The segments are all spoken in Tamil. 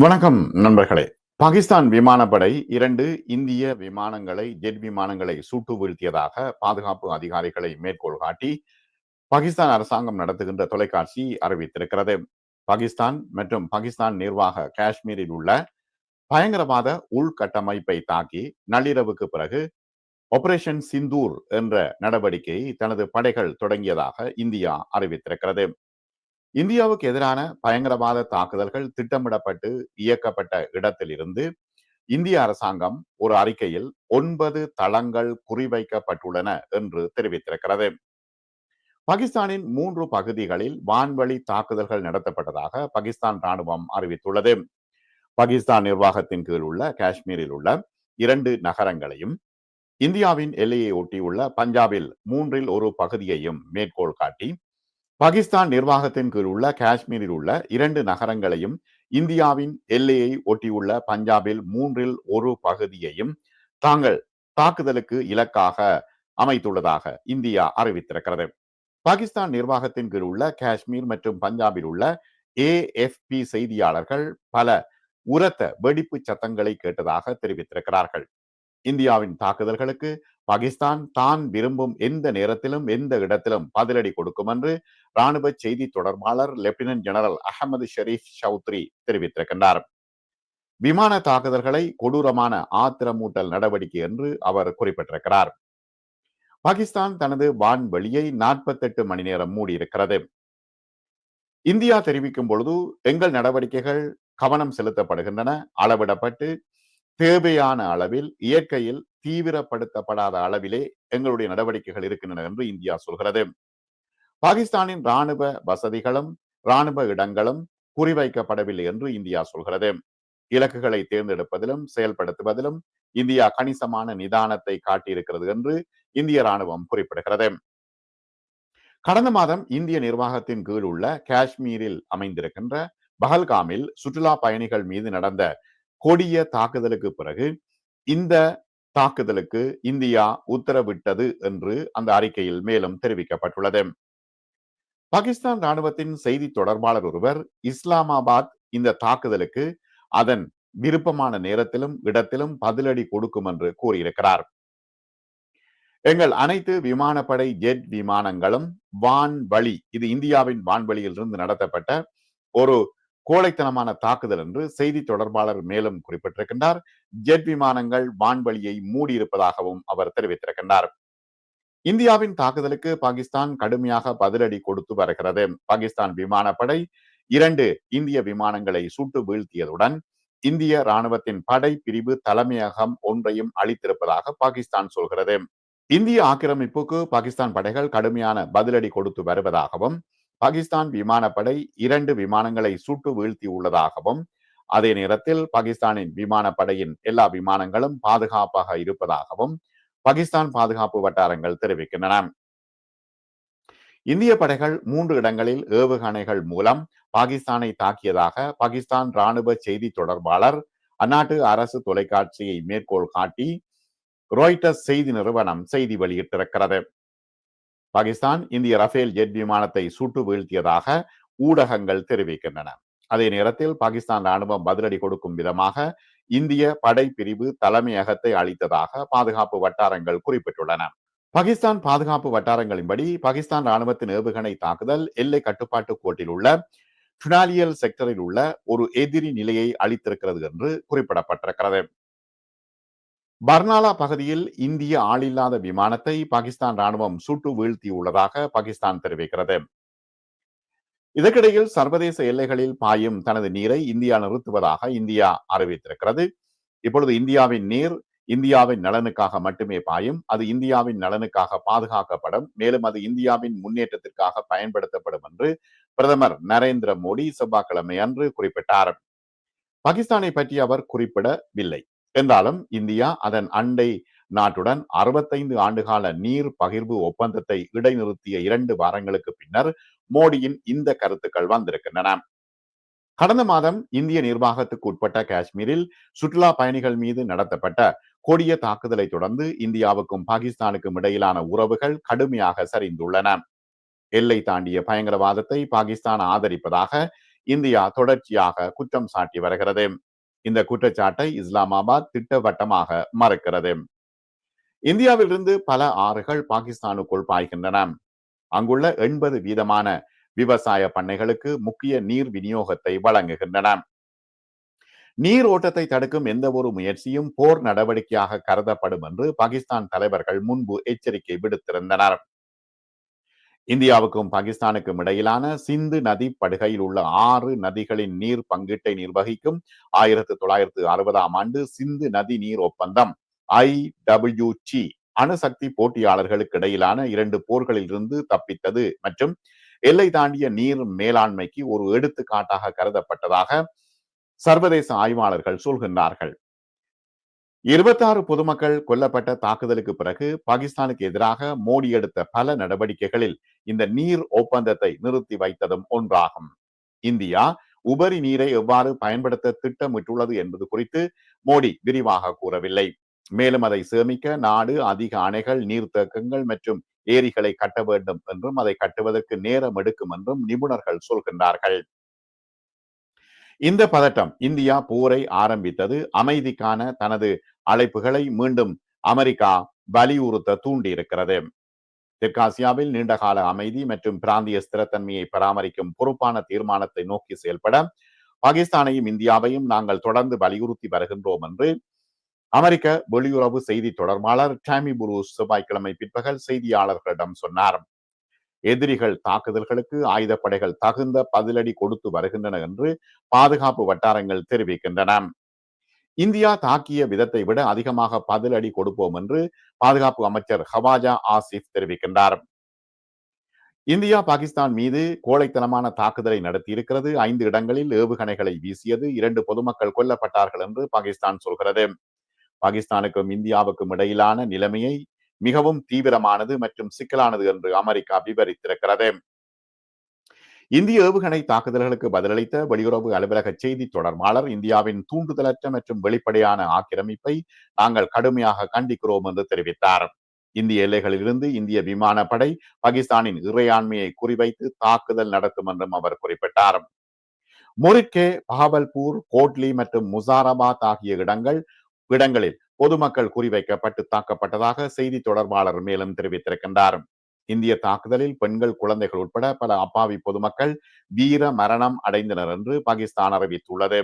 வணக்கம் நண்பர்களே. பாகிஸ்தான் விமானப்படை இரண்டு இந்திய விமானங்களை ஜெட் விமானங்களை சுட்டு வீழ்த்தியதாக பாதுகாப்பு அதிகாரிகளை மேற்கோள் காட்டி பாகிஸ்தான் அரசாங்கம் நடத்துகின்ற தொலைக்காட்சி அறிவித்திருக்கிறது. பாகிஸ்தான் மற்றும் பாகிஸ்தான் நிர்வாக காஷ்மீரில் உள்ள பயங்கரவாத உள்கட்டமைப்பை தாக்கி நள்ளிரவுக்கு பிறகு ஆபரேஷன் சிந்தூர் என்ற நடவடிக்கையை தனது படைகள் தொடங்கியதாக இந்தியா அறிவித்திருக்கிறது. இந்தியாவுக்கு எதிரான பயங்கரவாத தாக்குதல்கள் திட்டமிடப்பட்டு இயக்கப்பட்ட இடத்திலிருந்து இந்திய அரசாங்கம் ஒரு அறிக்கையில் ஒன்பது தளங்கள் குறிவைக்கப்பட்டுள்ளன என்று தெரிவித்திருக்கிறது. பாகிஸ்தானின் மூன்று பகுதிகளில் வான்வழி தாக்குதல்கள் நடத்தப்பட்டதாக பாகிஸ்தான் ராணுவம் அறிவித்துள்ளது. பாகிஸ்தான் நிர்வாகத்தின் கீழ் உள்ள காஷ்மீரில் உள்ள இரண்டு நகரங்களையும் இந்தியாவின் எல்லையை ஒட்டியுள்ள பஞ்சாபில் மூன்றில் ஒரு பகுதியையும் மேற்கோள் காட்டி பாகிஸ்தான் நிர்வாகத்தின் கீழ் உள்ள காஷ்மீரில் உள்ள இரண்டு நகரங்களையும் இந்தியாவின் எல்லையை ஒட்டியுள்ள பஞ்சாபில் மூன்றில் ஒரு பகுதியையும் தாங்கள் தாக்குதலுக்கு இலக்காக அமைத்துள்ளதாக இந்தியா அறிவித்திருக்கிறது. பாகிஸ்தான் நிர்வாகத்தின் கீழ் உள்ள காஷ்மீர் மற்றும் பஞ்சாபில் உள்ள ஏஎஃப்பி செய்தியாளர்கள் பல உரத்த வெடிப்பு சத்தங்களை கேட்டதாக தெரிவித்திருக்கிறார்கள். இந்தியாவின் தாக்குதல்களுக்கு பாகிஸ்தான் தான் விரும்பும் எந்த நேரத்திலும் எந்த இடத்திலும் பதிலடி கொடுக்கும் என்று ராணுவ செய்தி தொடர்பாளர் லெப்டினன்ட் ஜெனரல் அகமது ஷெரீப் சௌத்ரி தெரிவித்திருக்கின்றார். விமான தாக்குதல்களை கொடூரமான ஆத்திரமூட்டல் நடவடிக்கை என்று அவர் குறிப்பிட்டிருக்கிறார். பாகிஸ்தான் தனது வான்வெளியை நாற்பத்தெட்டு மணி நேரம் மூடியிருக்கிறது. இந்தியா தெரிவிக்கும் பொழுது எங்கள் நடவடிக்கைகள் கவனம் செலுத்தப்படுகின்றன அளவிடப்பட்டு தேவையான அளவில் இயற்கையில் தீவிரப்படுத்தப்படாத அளவிலே எங்களுடைய நடவடிக்கைகள் இருக்கின்றன என்று இந்தியா சொல்கிறது. பாகிஸ்தானின் ராணுவ வசதிகளும் ராணுவ இடங்களும் குறிவைக்கப்படவில்லை என்று இந்தியா சொல்கிறது. இலக்குகளை தேர்ந்தெடுப்பதிலும் செயல்படுத்துவதிலும் இந்தியா கணிசமான நிதானத்தை காட்டியிருக்கிறது என்று இந்திய ராணுவம் குறிப்பிடுகிறது. கடந்த மாதம் இந்திய நிர்வாகத்தின் கீழ் உள்ள காஷ்மீரில் அமைந்திருக்கின்ற பஹல்காமில் சுற்றுலா பயணிகள் மீது நடந்த கொடிய தாக்குதலுக்கு பிறகு இந்த தாக்குதலுக்கு இந்தியா உத்தரவிட்டது என்று அந்த அறிக்கையில் மேலும் தெரிவிக்கப்பட்டுள்ளது. பாகிஸ்தான் ராணுவத்தின் செய்தி தொடர்பாளர் ஒருவர் இஸ்லாமாபாத் இந்த தாக்குதலுக்கு அதன் விருப்பமான நேரத்திலும் இடத்திலும் பதிலடி கொடுக்கும் என்று கூறியிருக்கிறார். எங்கள் அனைத்து விமானப்படை ஜெட் விமானங்களும் வான்வழி இது இந்தியாவின் வான்வழியில் இருந்து நடத்தப்பட்ட ஒரு கோழைத்தனமான தாக்குதல் என்று செய்தி தொடர்பாளர் மேலும் குறிப்பிட்டிருக்கின்றார். ஜெட் விமானங்கள் வான்வழியை மூடியிருப்பதாகவும் அவர் தெரிவித்திருக்கின்றார். இந்தியாவின் தாக்குதலுக்கு பாகிஸ்தான் கடுமையாக பதிலடி கொடுத்து வருகிறது. பாகிஸ்தான் விமானப்படை இரண்டு இந்திய விமானங்களை சுட்டு வீழ்த்தியதுடன் இந்திய ராணுவத்தின் படை பிரிவு தலைமையகம் ஒன்றையும் அளித்திருப்பதாக பாகிஸ்தான் சொல்கிறது. இந்திய ஆக்கிரமிப்புக்கு பாகிஸ்தான் படைகள் கடுமையான பதிலடி கொடுத்து வருவதாகவும் பாகிஸ்தான் விமானப்படை இரண்டு விமானங்களை சுட்டு வீழ்த்தி உள்ளதாகவும் அதே நேரத்தில் பாகிஸ்தானின் விமானப்படையின் எல்லா விமானங்களும் பாதுகாப்பாக இருப்பதாகவும் பாகிஸ்தான் பாதுகாப்பு வட்டாரங்கள் தெரிவிக்கின்றன. இந்திய படைகள் மூன்று இடங்களில் ஏவுகணைகள் மூலம் பாகிஸ்தானை தாக்கியதாக பாகிஸ்தான் ராணுவ செய்தி தொடர்பாளர் அந்நாட்டு அரசு தொலைக்காட்சியை மேற்கோள் காட்டி ரோய்டர்ஸ் செய்தி நிறுவனம் செய்தி வெளியிட்டிருக்கிறது. பாகிஸ்தான் இந்திய ரஃபேல் ஜெட் விமானத்தை சுட்டு வீழ்த்தியதாக ஊடகங்கள் தெரிவிக்கின்றன. அதே நேரத்தில் பாகிஸ்தான் ராணுவம் பதிலடி கொடுக்கும் விதமாக இந்திய படை பிரிவு தலைமையகத்தை அளித்ததாக பாதுகாப்பு வட்டாரங்கள் குறிப்பிட்டுள்ளன. பாகிஸ்தான் பாதுகாப்பு வட்டாரங்களின்படி பாகிஸ்தான் ராணுவத்தின் ஏவுகணை தாக்குதல் எல்லை கட்டுப்பாட்டு கோட்டில் உள்ள டுனாலியல் செக்டரில் உள்ள ஒரு எதிரி நிலையை அளித்திருக்கிறது என்று குறிப்பிடப்பட்டிருக்கிறது. பர்னாலா பகுதியில் இந்திய ஆளில்லாத விமானத்தை பாகிஸ்தான் ராணுவம் சுட்டு வீழ்த்தியுள்ளதாக பாகிஸ்தான் தெரிவிக்கிறது. இதற்கிடையில் சர்வதேச எல்லைகளில் பாயும் தனது நீரை இந்தியா நிறுத்துவதாக இந்தியா அறிவித்திருக்கிறது. இப்பொழுது இந்தியாவின் நீர் இந்தியாவின் நலனுக்காக மட்டுமே பாயும் அது இந்தியாவின் நலனுக்காக பாதுகாக்கப்படும் மேலும் அது இந்தியாவின் முன்னேற்றத்திற்காக பயன்படுத்தப்படும் என்று பிரதமர் நரேந்திர மோடி செவ்வாய்க்கிழமை அன்று குறிப்பிட்டார். பாகிஸ்தானை பற்றி அவர் குறிப்பிடவில்லை. என்றாலும் இந்தியா அதன் அண்டை நாட்டுடன் அறுபத்தைந்து ஆண்டுகால நீர் பகிர்வு ஒப்பந்தத்தை இடைநிறுத்திய இரண்டு வாரங்களுக்கு பின்னர் மோடியின் இந்த கருத்துக்கள் வந்திருக்கின்றன. கடந்த மாதம் இந்திய நிர்வாகத்துக்கு உட்பட்ட காஷ்மீரில் சுற்றுலா பயணிகள் மீது நடத்தப்பட்ட கொடிய தாக்குதலை தொடர்ந்து இந்தியாவுக்கும் பாகிஸ்தானுக்கும் இடையிலான உறவுகள் கடுமையாக சரிந்துள்ளன. எல்லை தாண்டிய பயங்கரவாதத்தை பாகிஸ்தான் ஆதரிப்பதாக இந்தியா தொடர்ச்சியாக குற்றம் சாட்டி வருகிறது. இந்த குற்றச்சாட்டை இஸ்லாமாபாத் திட்டவட்டமாக மறுக்கிறது. இந்தியாவிலிருந்து பல ஆறுகள் பாகிஸ்தானுக்குள் பாய்கின்றன. அங்குள்ள எண்பது வீதமான விவசாய பண்ணைகளுக்கு முக்கிய நீர் விநியோகத்தை வழங்குகின்றன. நீர் ஓட்டத்தை தடுக்கும் எந்த ஒரு முயற்சியும் போர் நடவடிக்கையாக கருதப்படும் என்று பாகிஸ்தான் தலைவர்கள் முன்பு எச்சரிக்கை விடுத்திருந்தனர். இந்தியாவுக்கும் பாகிஸ்தானுக்கும் இடையிலான சிந்து நதி படுகையில் உள்ள ஆறு நதிகளின் நீர் பங்கீட்டை நிர்வகிக்கும் ஆயிரத்தி தொள்ளாயிரத்து அறுபதாம் ஆண்டு சிந்து நதி நீர் ஒப்பந்தம் ஐ டபிள்யூ சி அணுசக்தி போட்டியாளர்களுக்கு இடையிலான இரண்டு போர்களில் இருந்து தப்பித்தது மற்றும் எல்லை தாண்டிய நீர் மேலாண்மைக்கு ஒரு எடுத்துக்காட்டாக கருதப்பட்டதாக சர்வதேச ஆய்வாளர்கள் சொல்கின்றார்கள். இருபத்தாறு பொதுமக்கள் கொல்லப்பட்ட தாக்குதலுக்கு பிறகு பாகிஸ்தானுக்கு எதிராக மோடி எடுத்த பல நடவடிக்கைகளில் இந்த நீர் ஒப்பந்தத்தை நிறுத்தி வைத்ததும் ஒன்றாகும். இந்தியா உபரி நீரை எவ்வாறு பயன்படுத்த திட்டமிட்டுள்ளது என்பது குறித்து மோடி விரிவாக கூறவில்லை. மேலும் அதை சேமிக்க நாடு அதிக அணைகள் நீர்த்தேக்கங்கள் மற்றும் ஏரிகளை கட்ட வேண்டும் என்றும் அதை கட்டுவதற்கு நேரம் எடுக்கும் என்றும் நிபுணர்கள் சொல்கின்றார்கள். இந்த பதட்டம் இந்தியா போரை ஆரம்பித்தது. அமைதிக்கான தனது அழைப்புகளை மீண்டும் அமெரிக்கா வலியுறுத்த தூண்டியிருக்கிறது. தெற்காசியாவில் நீண்டகால அமைதி மற்றும் பிராந்திய ஸ்திரத்தன்மையை பராமரிக்கும் பொறுப்பான தீர்மானத்தை நோக்கி செயல்பட பாகிஸ்தானையும் இந்தியாவையும் நாங்கள் தொடர்ந்து வலியுறுத்தி வருகின்றோம் என்று அமெரிக்க வெளியுறவு செய்தி தொடர்பாளர் டாமி புரூஸ் செவ்வாய்க்கிழமை பிற்பகல் செய்தியாளர்களிடம் சொன்னார். எதிரிகள் தாக்குதல்களுக்கு ஆயுதப்படைகள் தகுந்த பதிலடி கொடுத்து வருகின்றன என்று பாதுகாப்பு வட்டாரங்கள் தெரிவிக்கின்றன. இந்தியா தாக்கிய விதத்தை விட அதிகமாக பதிலடி கொடுப்போம் என்று பாதுகாப்பு அமைச்சர் ஹவாஜா ஆசிப் தெரிவிக்கின்றார். இந்தியா பாகிஸ்தான் மீது கோழைத்தனமான தாக்குதலை நடத்தியிருக்கிறது. ஐந்து இடங்களில் ஏவுகணைகளை வீசியது. இரண்டு பொதுமக்கள் கொல்லப்பட்டார்கள் என்று பாகிஸ்தான் சொல்கிறது. பாகிஸ்தானுக்கும் இந்தியாவுக்கும் இடையிலான நிலைமையை மிகவும் தீவிரமானது மற்றும் சிக்கலானது என்று அமெரிக்கா விவரித்திருக்கிறது. இந்திய ஏவுகணை தாக்குதல்களுக்கு பதிலளித்த வெளியுறவு அலுவலக செய்தி தொடர்பாளர் இந்தியாவின் தூண்டுதலற்ற மற்றும் வெளிப்படையான ஆக்கிரமிப்பை நாங்கள் கடுமையாக கண்டிக்கிறோம் என்று தெரிவித்தார். இந்திய எல்லைகளிலிருந்து இந்திய விமானப்படை பாகிஸ்தானின் இறையாண்மையை குறிவைத்து தாக்குதல் நடத்தும் என்றும் அவர் குறிப்பிட்டார். முருக்கே பஹாவல்பூர் கோட்லி மற்றும் முசாராபாத் ஆகிய இடங்கள் இடங்களில் பொதுமக்கள் குறிவைக்கப்பட்டு தாக்கப்பட்டதாக செய்தி தொடர்பாளர் மேலும் தெரிவித்திருக்கின்றார். இந்திய தாக்குதலில் பெண்கள் குழந்தைகள் உட்பட பல அப்பாவி பொதுமக்கள் வீர மரணம் அடைந்தனர் என்று பாகிஸ்தான் அறிவித்துள்ளது.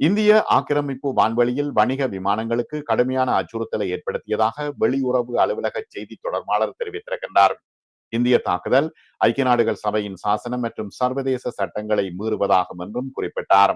இந்திய ஆக்கிரமிப்பு வான்வெளியில் வணிக விமானங்களுக்கு கடுமையான அச்சுறுத்தலை ஏற்படுத்தியதாக வெளியுறவு அலுவலக செய்தி தொடர்பாளர் தெரிவித்திருக்கின்றார். இந்திய தாக்குதல் ஐக்கிய நாடுகள் சபையின் சாசனம் மற்றும் சர்வதேச சட்டங்களை மீறுவதாகும் என்றும் குறிப்பிட்டார்.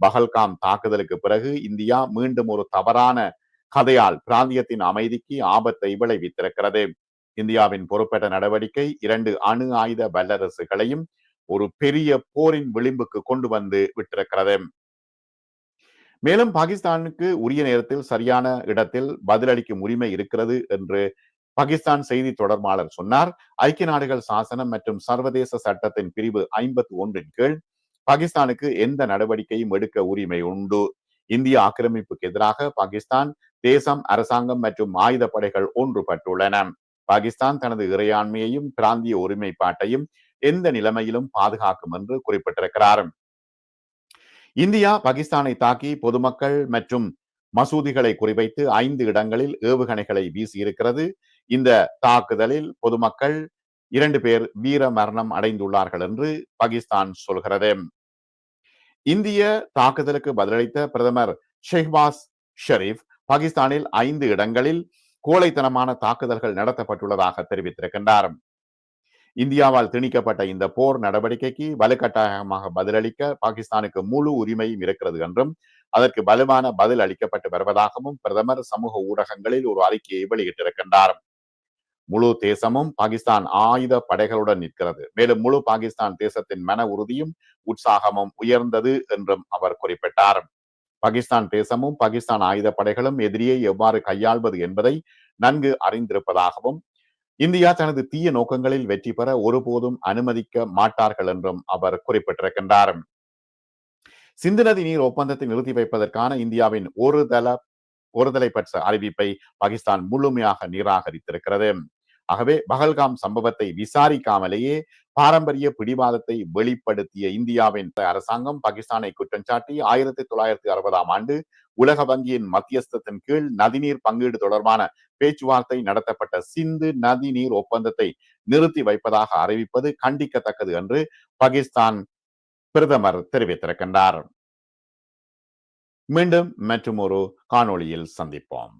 பகல்காம் தாக்குதலுக்கு பிறகு இந்தியா மீண்டும் ஒரு தவறான கதையால் பிராந்தியத்தின் அமைதிக்கு ஆபத்தை விளைவித்திருக்கிறது. இந்தியாவின் பொறுப்பேற்ற நடவடிக்கை இரண்டு அணு ஆயுத வல்லரசுகளையும் ஒரு பெரிய போரின் விளிம்புக்கு கொண்டு வந்து விட்டிருக்கிறது. மேலும் பாகிஸ்தானுக்கு உரிய நேரத்தில் சரியான இடத்தில் பதிலளிக்கும் உரிமை இருக்கிறது என்று பாகிஸ்தான் செய்தி தொடர்பாளர் சொன்னார். ஐக்கிய நாடுகள் சாசனம் மற்றும் சர்வதேச சட்டத்தின் பிரிவு ஐம்பத்தி ஒன்றின் கீழ் பாகிஸ்தானுக்கு எந்த நடவடிக்கையும் எடுக்க உரிமை உண்டு. இந்திய ஆக்கிரமிப்புக்கு எதிராக பாகிஸ்தான் தேசம் அரசாங்கம் மற்றும் ஆயுத படைகள் ஒன்றுபட்டுள்ளன. பாகிஸ்தான் தனது இறையாண்மையையும் பிராந்திய ஒருமைப்பாட்டையும் எந்த நிலைமையிலும் பாதுகாக்கும் என்று குறிப்பிட்டிருக்கிறார். இந்தியா பாகிஸ்தானை தாக்கி பொதுமக்கள் மற்றும் மசூதிகளை குறிவைத்து ஐந்து இடங்களில் ஏவுகணைகளை வீசியிருக்கிறது. இந்த தாக்குதலில் பொதுமக்கள் இரண்டு பேர் வீர மரணம் அடைந்துள்ளார்கள் என்று பாகிஸ்தான் சொல்கிறது. இந்திய தாக்குதலுக்கு பதிலளித்த பிரதமர் ஷெஹ்பாஸ் ஷெரீப் பாகிஸ்தானில் ஐந்து இடங்களில் கோழைத்தனமான தாக்குதல்கள் நடத்தப்பட்டுள்ளதாக தெரிவித்திருக்கின்றார். இந்தியாவால் திணிக்கப்பட்ட இந்த போர் நடவடிக்கைக்கு வலுக்கட்டாயமாக பதிலளிக்க பாகிஸ்தானுக்கு முழு உரிமையும் இருக்கிறது என்றும் அதற்கு வலுவான பதில் அளிக்கப்பட்டு வருவதாகவும் பிரதமர் சமூக ஊடகங்களில் ஒரு அறிக்கையை வெளியிட்டிருக்கின்றார். முழு தேசமும் பாகிஸ்தான் ஆயுத படைகளுடன் நிற்கிறது. மேலும் முழு பாகிஸ்தான் தேசத்தின் மன உறுதியும் உற்சாகமும் உயர்ந்தது என்றும் அவர் குறிப்பிட்டார். பாகிஸ்தான் தேசமும் பாகிஸ்தான் ஆயுத படைகளும் எதிரியை எவ்வாறு கையாள்வது என்பதை நன்கு அறிந்திருப்பதாகவும் இந்தியா தனது தீய நோக்கங்களில் வெற்றி பெற ஒருபோதும் அனுமதிக்க மாட்டார்கள் என்றும் அவர் குறிப்பிட்டிருக்கின்றார். சிந்து நதி நீர் ஒப்பந்தத்தை நிறுத்தி வைப்பதற்கான இந்தியாவின் ஒரு தள ஒருதலை பட்ச அறிவிப்பை பாகிஸ்தான் முழுமையாக நிராகரித்திருக்கிறது. ஆகவே பகல்காம் சம்பவத்தை விசாரிக்காமலேயே பாரம்பரிய பிடிவாதத்தை வெளிப்படுத்திய இந்தியாவின் அரசாங்கம் பாகிஸ்தானை குற்றம் சாட்டி ஆயிரத்தி தொள்ளாயிரத்தி அறுபதாம் ஆண்டு உலக வங்கியின் மத்தியஸ்தத்தின் கீழ் நதிநீர் பங்கீடு தொடர்பான பேச்சுவார்த்தை நடத்தப்பட்ட சிந்து நதிநீர் ஒப்பந்தத்தை நிறுத்தி வைப்பதாக அறிவிப்பது கண்டிக்கத்தக்கது என்று பாகிஸ்தான் பிரதமர் தெரிவித்திருக்கின்றார். மீண்டும் மற்றும் ஒரு காணொளியில் சந்திப்போம்.